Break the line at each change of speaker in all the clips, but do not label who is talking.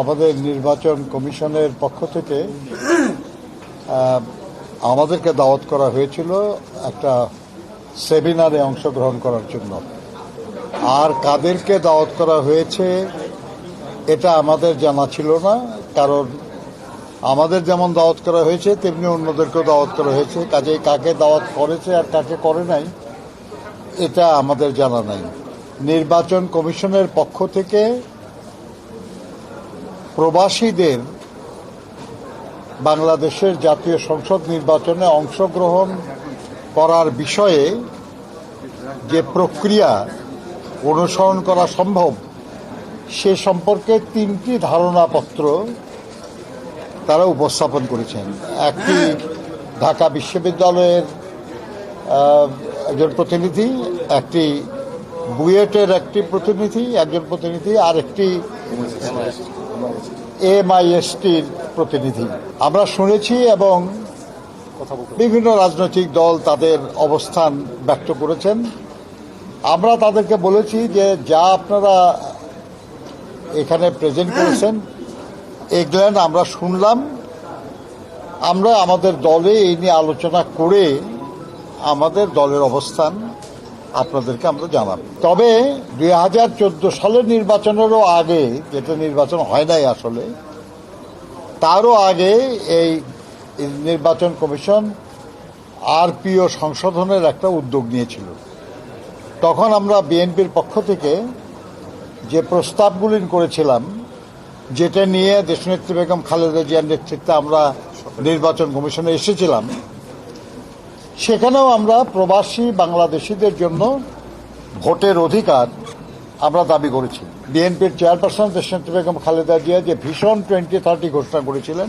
আমাদের নির্বাচন কমিশনের পক্ষ থেকে আমাদেরকে দাওয়াত করা হয়েছিল একটা সেমিনারে অংশগ্রহণ করার জন্য। আর কাদেরকে দাওয়াত করা হয়েছে, এটা আমাদের জানা ছিল না, কারণ আমাদের যেমন দাওয়াত করা হয়েছে, তেমনি অন্যদেরকেও দাওয়াত করা হয়েছে। কাজেই কাকে দাওয়াত করেছে আর কাকে করে নাই, এটা আমাদের জানা নাই। নির্বাচন কমিশনের পক্ষ থেকে প্রবাসীদের বাংলাদেশের জাতীয় সংসদ নির্বাচনে অংশগ্রহণ করার বিষয়ে যে প্রক্রিয়া অনুসরণ করা সম্ভব, সে সম্পর্কে তিনটি ধারণাপত্র তারা উপস্থাপন করেছেন। একটি ঢাকা বিশ্ববিদ্যালয়ের একজন প্রতিনিধি, একটি বুয়েটের একটি প্রতিনিধি, একজন প্রতিনিধি আর একটি এমআইএসটির প্রতিনিধি। আমরা শুনেছি এবং বিভিন্ন রাজনৈতিক দল তাদের অবস্থান ব্যক্ত করেছেন। আমরা তাদেরকে বলেছি যে, যা আপনারা এখানে প্রেজেন্ট করেছেন, এগুলেন আমরা শুনলাম। আমরা আমাদের দলে এই নিয়ে আলোচনা করে আমাদের দলের অবস্থান আপনাদেরকে আমরা জানাব। তবে দুই হাজার চোদ্দ সালের নির্বাচনেরও আগে যেটা নির্বাচন হয় নাই আসলে, তারও আগে এই নির্বাচন কমিশন আরপিও সংশোধনের একটা উদ্যোগ নিয়েছিল। তখন আমরা বিএনপির পক্ষ থেকে যে প্রস্তাবগুলি করেছিলাম, যেটা নিয়ে দেশনেত্রী বেগম খালেদা জিয়ার নেতৃত্বে আমরা নির্বাচন কমিশনে এসেছিলাম সেখানেও আমরা প্রবাসী বাংলাদেশিদের জন্য ভোটের অধিকার আমরা দাবি করেছি। বিএনপির চেয়ারপারসন দেশনেত্রী বেগম খালেদা জিয়া যে ভীষণ টোয়েন্টি থার্টি ঘোষণা করেছিলেন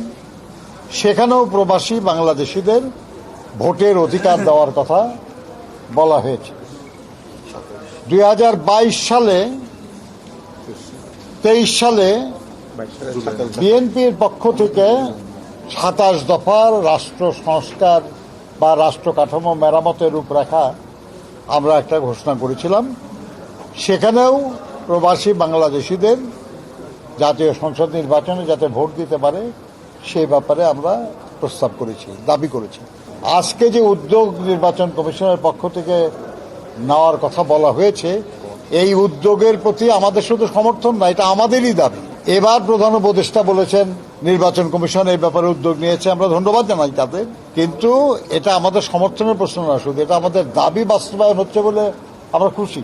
সেখানেও প্রবাসী বাংলাদেশিদের ভোটের অধিকার দেওয়ার কথা বলা হয়েছে। দুই হাজার বাইশ সালে তেইশ সালে। বিএনপির পক্ষ থেকে সাতাশ দফার রাষ্ট্র সংস্কার বা রাষ্ট্র কাঠামো মেরামতের রূপরেখা আমরা একটা ঘোষণা করেছিলাম। সেখানেও প্রবাসী বাংলাদেশিদের জাতীয় সংসদ নির্বাচনে যাতে ভোট দিতে পারে সেই ব্যাপারে আমরা প্রস্তাব করেছি, দাবি করেছি। আজকে যে উদ্যোগ নির্বাচন কমিশনের পক্ষ থেকে নেওয়ার কথা বলা হয়েছে, এই উদ্যোগের প্রতি আমাদের শুধু সমর্থন না, এটা আমাদেরই দাবি। এবার প্রধান উপদেষ্টা বলেছেন, নির্বাচন কমিশন এই ব্যাপারে উদ্যোগ নিয়েছে, আমরা ধন্যবাদ জানাই তাদের কিন্তু এটা আমাদের সমর্থনের প্রশ্ন না, শুধু এটা আমাদের দাবি বাস্তবায়ন হচ্ছে বলে আমরা খুশি।